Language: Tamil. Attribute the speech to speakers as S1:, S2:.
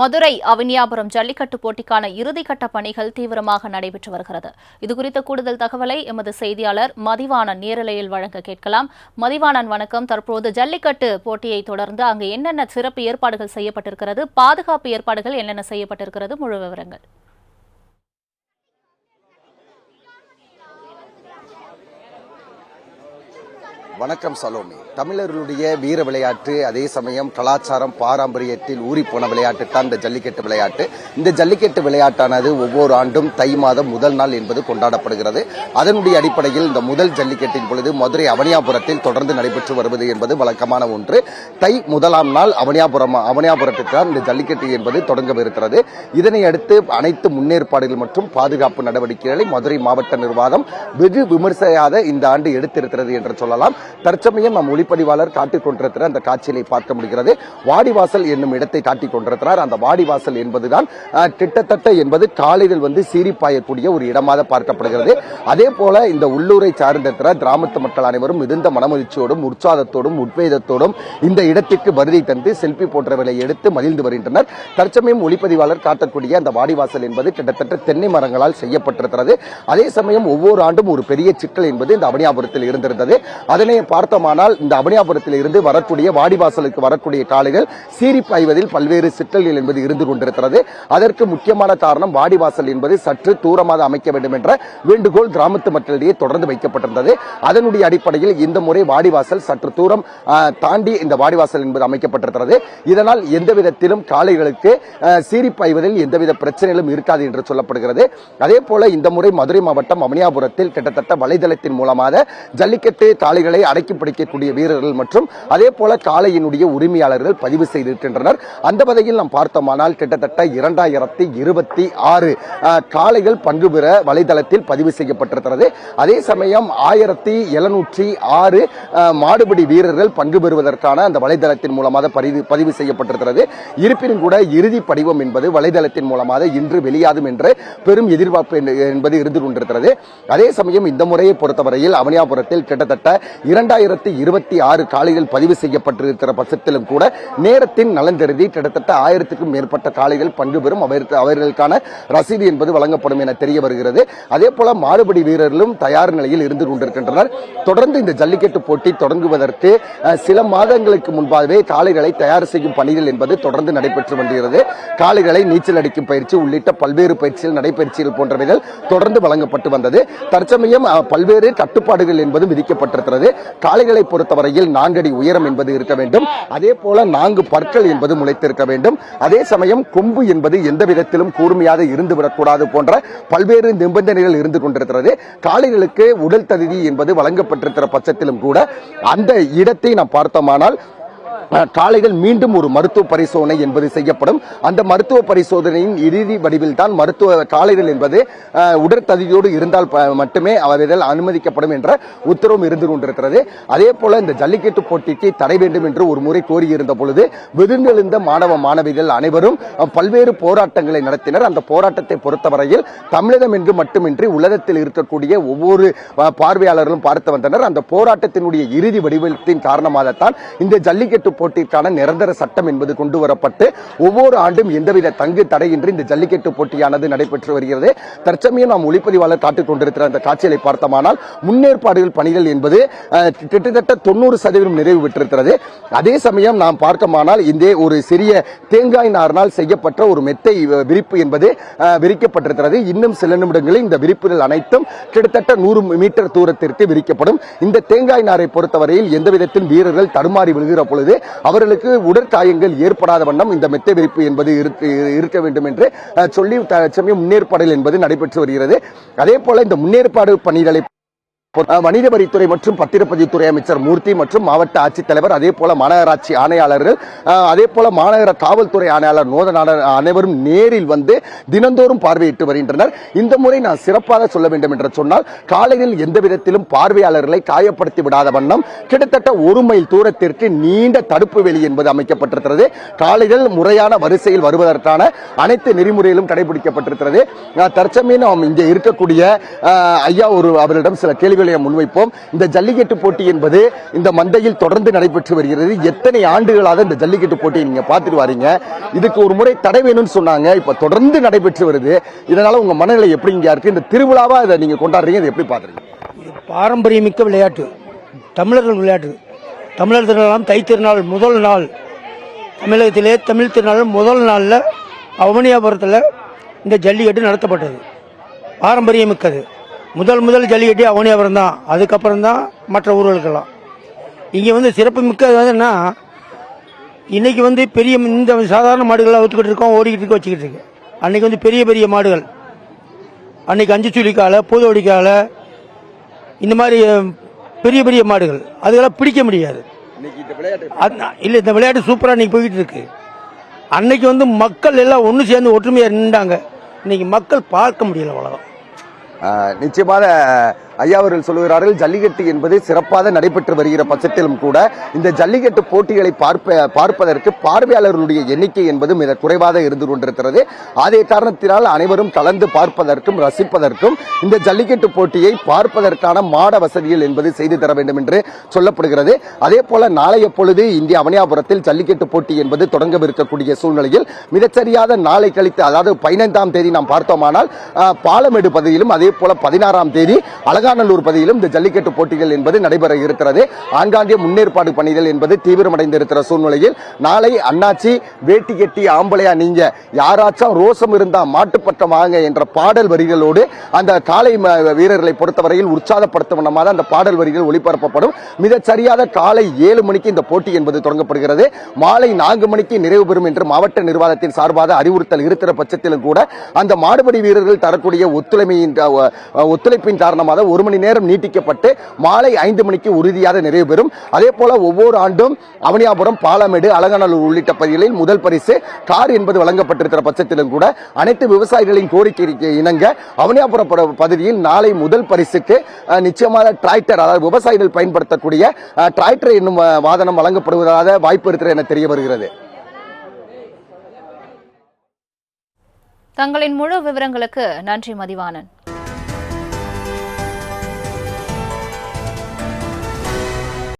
S1: மதுரை அவனியாபுரம் ஜல்லிக்கட்டு போட்டிக்கான இறுதிக்கட்ட பணிகள் தீவிரமாக நடைபெற்று வருகிறது. இதுகுறித்த கூடுதல் தகவலை எமது செய்தியாளர் மதிவாணன் நேரலையில் வழங்க கேட்கலாம். மதிவாணன் வணக்கம். தற்போது ஜல்லிக்கட்டு போட்டியை தொடர்ந்து அங்கு என்னென்ன சிறப்பு ஏற்பாடுகள் செய்யப்பட்டிருக்கிறது பாதுகாப்பு ஏற்பாடுகள் என்னென்ன செய்யப்பட்டிருக்கிறது முழு விவரங்கள்.
S2: வணக்கம் சலோமி. தமிழர்களுடைய வீர விளையாட்டு அதே சமயம் கலாச்சாரம் பாரம்பரியத்தில் ஊறிப்போன விளையாட்டு தான் இந்த ஜல்லிக்கட்டு விளையாட்டு. இந்த ஜல்லிக்கட்டு விளையாட்டானது ஒவ்வொரு ஆண்டும் தை மாதம் முதல் நாள் என்பது கொண்டாடப்படுகிறது. அதனுடைய அடிப்படையில் இந்த முதல் ஜல்லிக்கட்டின் பொழுது மதுரை அவனியாபுரத்தில் தொடர்ந்து நடைபெற்று வருவது என்பது வழக்கமான ஒன்று. தை முதலாம் நாள் அவனியாபுரம் அவனியாபுரத்துக்கு தான் இந்த ஜல்லிக்கட்டு என்பது தொடங்கவிருக்கிறது. இதனை அடுத்து அனைத்து முன்னேற்பாடுகள் மற்றும் பாதுகாப்பு நடவடிக்கைகளை மதுரை மாவட்ட நிர்வாகம் வெகு விமர்சையாக இந்த ஆண்டு எடுத்திருக்கிறது என்று சொல்லலாம். தற்சமயம் நம் ஒளிப்பதிவாளர் காட்டிக் கொண்டிருக்கிற அந்த காட்சியை பார்க்க முடிகிறது. வாடிவாசல் என்னும் இடத்தை காட்டிக் கொண்டிருக்கிறார். அந்த வாடிவாசல் என்பதுதான் கிட்டத்தட்ட என்பது காலையில் வந்து சீறி பாயக்கூடிய ஒரு இடமாக பார்க்கப்படுகிறது. அதே போல இந்த உள்ளூரை சார்ந்திருக்கிற கிராமத்து மக்கள் அனைவரும் மிகுந்த மனமகிழ்ச்சியோடும் உற்சாகத்தோடும் உத்வேகத்தோடும் இந்த இடத்திற்கு வருகை தந்து செல்பி போன்றவர்களை எடுத்து மகிழ்ந்து வருகின்றனர். தற்சமயம் ஒளிப்பதிவாளர் காட்டக்கூடிய அந்த வாடிவாசல் என்பது கிட்டத்தட்ட தென்னை மரங்களால் செய்யப்பட்டிருக்கிறது. அதே சமயம் ஒவ்வொரு ஆண்டும் ஒரு பெரிய சிக்கல் என்பது இந்த அவனியாபுரத்தில் இருந்திருந்தது. அதனை பார்த்தோமானால் இந்த இந்த அபனியாபுரத்தில் இருந்து வரக்கூடிய வாடிவாசலுக்கு வரக்கூடிய காளைகள் சீறி பாய்வதில் பல்வேறு சிக்கல்கள் என்பது இருந்து கொண்டிருக்கிறது. அதற்கு முக்கியமான காரணம் வாடிவாசல் என்பது சற்று தூரமாக அமைக்க வேண்டும் என்ற வேண்டுகோள் கிராமத்து மக்களிடையே தொடர்ந்து வைக்கப்பட்டிருந்தது. அதனுடைய அடிப்படையில் இந்த முறை வாடிவாசல் சற்று தூரம் தாண்டி இந்த வாடிவாசல் என்பது அமைக்கப்பட்டிருக்கிறது. இதனால் எந்த விதத்திலும் காளைகளுக்கு ஆ, சீறி பாய்வதில் எந்தவித பிரச்சனைகளும் இருக்காது என்று சொல்லப்படுகிறது. அதே போல இந்த முறை மதுரை மாவட்டம் அமனியாபுரத்தில் கிட்டத்தட்ட வலைதளத்தின் மூலமாக ஜல்லிக்கட்டு காளைகளை அடக்கி பிடிக்கக்கூடிய வீரர்கள் மற்றும் அதே போல காளையினுடைய உரிமையாளர்கள் பதிவு செய்திருக்கின்றனர். அந்த வகையில் நாம் பார்த்தோமானால் கிட்டத்தட்ட இரண்டாயிரத்தி இருபத்தி ஆறு காளைகள் பங்கு பெற வலைதளத்தில் பதிவு செய்யப்பட்டிருக்கிறது. அதே சமயம் ஆயிரத்தி எழுநூற்றி ஆறு மாடுபிடி வீரர்கள் பங்கு பெறுவதற்கான அந்த வலைதளத்தின் மூலமாக பதிவு பதிவு செய்யப்பட்டிருக்கிறது. இருப்பினும் கூட இறுதி படிவம் என்பது வலைதளத்தின் மூலமாக இன்று வெளியாகும் என்று பெரும் எதிர்பார்ப்பு என்பது இருந்து கொண்டிருக்கிறது. அதே சமயம் இந்த முறையை பொறுத்தவரையில் அவனியாபுரத்தில் கிட்டத்தட்ட இரண்டாயிரத்தி இருபத்தி ஆறு காளைகள் பதிவு செய்யப்பட்டிருக்கிற பட்சத்திலும் கூட நேரத்தின் நலன் கருதி கிட்டத்தட்ட ஆயிரத்துக்கும் மேற்பட்ட காளைகள் பங்கு பெறும். அவர்களுக்கான ரசீது என்பது வழங்கப்படும் என தெரிய வருகிறது. அதே போல மாடுபடி வீரர்களும் தயார் நிலையில் இருந்து கொண்டிருக்கின்றனர். தொடர்ந்து இந்த ஜல்லிக்கட்டு போட்டி தொடங்குவதற்கு சில மாதங்களுக்கு முன்பாகவே காளைகளை தயார் செய்யும் பணிகள் என்பது தொடர்ந்து நடைபெற்று வருகிறது காளைகளை நீச்சல் அடிக்கும் பயிற்சி உள்ளிட்ட பல்வேறு பயிற்சிகள் நடைபயிற்சிகள் போன்றவைகள் தொடர்ந்து வழங்கப்பட்டு வந்தது. தற்சமயம் பல்வேறு கட்டுப்பாடுகள் என்பதும் விதிக்கப்பட்டிருக்கிறது. காளைகளை பொறுத்தவரையில் நான்கடி உயரம் என்பது இருக்க வேண்டும். அதே போல நான்கு பற்கள் என்பது முளைத்திருக்க வேண்டும். அதே சமயம் கொம்பு என்பது எந்த விதத்திலும் கூர்மையாக இருந்து விடக்கூடாது போன்ற பல்வேறு நிபந்தனைகள் இருந்து கொண்டிருக்கிறது. காளைகளுக்கு உடல் தகுதி என்பது வழங்கப்பட்டிருக்கிற பட்சத்திலும் கூட அந்த இடத்தை நாம் பார்த்தோமானால் காளைகள் மீண்டும் ஒரு மருத்துவ பரிசோதனை என்பது செய்யப்படும். அந்த மருத்துவ பரிசோதனையின் இறுதி வடிவில் தான் மருத்துவ காளைகள் என்பது உடற்தகுதியோடு இருந்தால் மட்டுமே அவர்கள் அனுமதிக்கப்படும் என்ற உத்தரவும் இருந்து கொண்டிருக்கிறது. அதே போல இந்த ஜல்லிக்கட்டு போட்டிக்கு தடை வேண்டும் என்று ஒரு முறை கோரியிருந்த பொழுது விருந்தெழுந்த மாணவ மாணவிகள் அனைவரும் பல்வேறு போராட்டங்களை நடத்தினர். அந்த போராட்டத்தை பொறுத்தவரையில் தமிழகம் என்று மட்டுமின்றி உலகத்தில் இருக்கக்கூடிய ஒவ்வொரு பார்வையாளர்களும் பார்த்து வந்தனர். அந்த போராட்டத்தினுடைய இறுதி வடிவத்தின் காரணமாகத்தான் இந்த ஜல்லிக்கட்டு போட்டிக்கான நிரந்தர சட்டம் என்பது கொண்டு வரப்பட்டு ஒவ்வொரு ஆண்டும் எந்தவித தங்கு தடையின்றி இந்த ஜல்லிக்கட்டு போட்டியானது நடைபெற்று வருகிறது. தற்சமயம் நாம் ஒளிப்பதிவாளர் காட்டிக் கொண்டிருக்கிற அந்த காட்சிகளை பார்த்தோமானால் முன்னேற்பாடுகள் பணிகள் என்பது கிட்டத்தட்ட தொண்ணூறு சதவீதம் நிறைவு பெற்றிருக்கிறது. அதே சமயம் நாம் பார்க்கமானால் இந்த ஒரு சிறிய தேங்காய் நாரினால் செய்யப்பட்ட ஒரு மெத்தை விரிப்பு என்பது விரிக்கப்பட்டிருக்கிறது. இன்னும் சில நிமிடங்களில் இந்த விரிப்புகள் அனைத்தும் கிட்டத்தட்ட நூறு மீட்டர் தூரத்திற்கு விரிக்கப்படும். இந்த தேங்காய் நாரை பொறுத்தவரையில் எந்த விதத்தில் வீரர்கள் தடுமாறி விழுகிற பொழுது அவர்களுக்கு உடற்காயங்கள் ஏற்படாத வண்ணம் இந்த மெத்தை விரிப்பு என்பது இருக்க வேண்டும் என்று சொல்லி தற்சமயம் முன்னேற்பாடுகள் என்பது நடைபெற்று வருகிறது. அதே போல இந்த முன்னேற்பாடு பணிகளை வணிக வரித்துறை மற்றும் பத்திரப்பதிவுத்துறை அமைச்சர் மூர்த்தி மற்றும் மாவட்ட ஆட்சித்தலைவர் அதே போல மாநகராட்சி ஆணையாளர்கள் அதே போல மாநகர காவல்துறை ஆணையாளர் நோதனாளர் அனைவரும் நேரில் வந்து தினந்தோறும் பார்வையிட்டு வருகின்றனர். இந்த முறை நான் சிறப்பாக சொல்ல வேண்டும் என்று சொன்னால் காலையில் எந்த விதத்திலும் பார்வையாளர்களை காயப்படுத்தி விடாத வண்ணம் கிட்டத்தட்ட ஒரு மைல் தூரத்திற்கு நீண்ட தடுப்பு வெளி என்பது அமைக்கப்பட்டிருக்கிறது. காலைகள் முறையான வரிசையில் வருவதற்கான அனைத்து நெறிமுறைகளும் கடைபிடிக்கப்பட்டிருக்கிறது. தற்சமயம் நாம் இங்கே இருக்கக்கூடிய ஐயா ஒரு அவரிடம் சில கேள்வி கேள்விகளை முன்வைப்போம். இந்த ஜல்லிக்கட்டு போட்டி என்பது இந்த மந்தையில் தொடர்ந்து நடைபெற்று வருகிறது. எத்தனை ஆண்டுகளாக இந்த ஜல்லிக்கட்டு போட்டியை நீங்க பார்த்துட்டு வரீங்க? இதுக்கு ஒரு முறை தடை வேணும்னு சொன்னாங்க. இப்ப தொடர்ந்து நடைபெற்று வருது. இதனால உங்க மனநிலை எப்படி இங்கே இருக்கு? இந்த திருவிழாவா இதை நீங்க கொண்டாடுறீங்க? இதை எப்படி
S3: பார்க்குறீங்க? பாரம்பரியமிக்க விளையாட்டு. தமிழர்கள் விளையாட்டு. தமிழர் திருநாளாம் தை திருநாள் முதல் நாள். தமிழகத்திலே தமிழ் திருநாள் முதல் நாளில் அவனியாபுரத்தில் இந்த ஜல்லிக்கட்டு நடத்தப்பட்டது. பாரம்பரியமிக்கது. முதல் முதல் ஜல்லிக்கட்டு அவனியாபுரம் தான் அதுக்கப்புறம் தான் மற்ற ஊர்களுக்கெல்லாம். இங்கே வந்து சிறப்பு மிக்கது வந்துன்னா இன்னைக்கு வந்து பெரிய இந்த சாதாரண மாடுகளை அவுத்துக்கிட்டு இருக்கோம் ஓடிக்கிட்டு இருக்க வச்சுக்கிட்டு இருக்கு. அன்னைக்கு வந்து பெரிய பெரிய மாடுகள். அன்னைக்கு அஞ்சு சுழிக்கால பூதோடிக்கால இந்த மாதிரி பெரிய பெரிய மாடுகள். அதெல்லாம் பிடிக்க முடியாது. இல்ல இந்த விளையாட்டு சூப்பரா இன்னைக்கு போயிட்டு இருக்கு. அன்னைக்கு வந்து மக்கள் எல்லாம் ஒன்று சேர்ந்து ஒற்றுமையா நின்றாங்க. இன்னைக்கு மக்கள் பார்க்க முடியல அவ்வளவுதான்.
S2: ஆஹ் நிச்சயமாக ஐயா அவர்கள் சொல்லுகிறார்கள் ஜல்லிக்கட்டு என்பது சிறப்பாக நடைபெற்று வருகிற பட்சத்திலும் கூட இந்த ஜல்லிக்கட்டு போட்டிகளை பார்ப்ப பார்ப்பதற்கு பார்வையாளர்களுடைய எண்ணிக்கை என்பது மிக குறைவாக இருந்து கொண்டிருக்கிறது. அதே காரணத்தினால் அனைவரும் கலந்து பார்ப்பதற்கும் ரசிப்பதற்கும் இந்த ஜல்லிக்கட்டு போட்டியை பார்ப்பதற்கான மாட வசதிகள் என்பது செய்து தர வேண்டும் என்று சொல்லப்படுகிறது. அதே போல நாளைய பொழுது இந்திய அவனியாபுரத்தில் ஜல்லிக்கட்டு போட்டி என்பது தொடங்கவிருக்கக்கூடிய சூழ்நிலையில் மிகச்சரியாத நாளை கழித்து அதாவது பதினைந்தாம் தேதி நாம் பார்த்தோமானால் ஆஹ், பாலமேடு பகுதியிலும் அதே போல பதினாறாம் தேதி அழகா அலங்காநல்லூர் பகுதியிலும் இந்த ஜல்லிக்கட்டு போட்டிகள் என்பது நடைபெற இருக்கிறது. ஆங்காங்கே முன்னேற்பாடு பணிகள் என்பது தீவிரமடைந்திருக்கிற சூழ்நிலையில் நாளை அண்ணாச்சி வேட்டி கட்டி ஆம்பளையா நீங்க யாராச்சும் ரோசம் இருந்தா மாட்டுப்பட்டம் வாங்க என்ற பாடல் வரிகளோடு அந்த காலை வீரர்களை பொறுத்தவரையில் உற்சாகப்படுத்தும் வண்ணமாக அந்த பாடல் வரிகள் ஒளிபரப்பப்படும். மிகச்சரியாத காலை ஏழு மணிக்கு இந்த போட்டி என்பது தொடங்கப்படுகிறது. மாலை நான்கு மணிக்கு நிறைவு பெறும் என்று மாவட்ட நிர்வாகத்தின் சார்பாக அறிவுறுத்தல் இருக்கிற பட்சத்திலும் கூட அந்த மாடுபடி வீரர்கள் தரக்கூடிய ஒத்துழைமையின் ஒத்துழைப்பின் காரணமாக ஒரு ஒரு மணி நேரம் நீட்டிக்கப்பட்டு மாலை ஐந்து மணிக்கு உறுதியாக நிறைவு பெறும். அதே போல ஒவ்வொரு ஆண்டும் அவனியாபுரம் பாலமேடு அலங்கநல்லூர் உள்ளிட்ட பகுதிகளில் முதல் பரிசு கார் என்பது வழங்கப்பட்டிருக்கிற பட்சத்திலும் கூட அனைத்து விவசாயிகளின் கோரிக்கைக்கு இணங்க அவனியாபுரம் பகுதியில் நாளை முதல் பரிசுக்கு நிச்சயமாக டிராக்டர் அதாவது விவசாயிகள் பயன்படுத்தக்கூடிய டிராக்டர் என்னும் வாதனம் வழங்கப்படுவதாக வாய்ப்பு இருக்கிறது என தெரிய வருகிறது.
S1: தங்களின் முழு விவரங்களுக்கு நன்றி மதிவானன்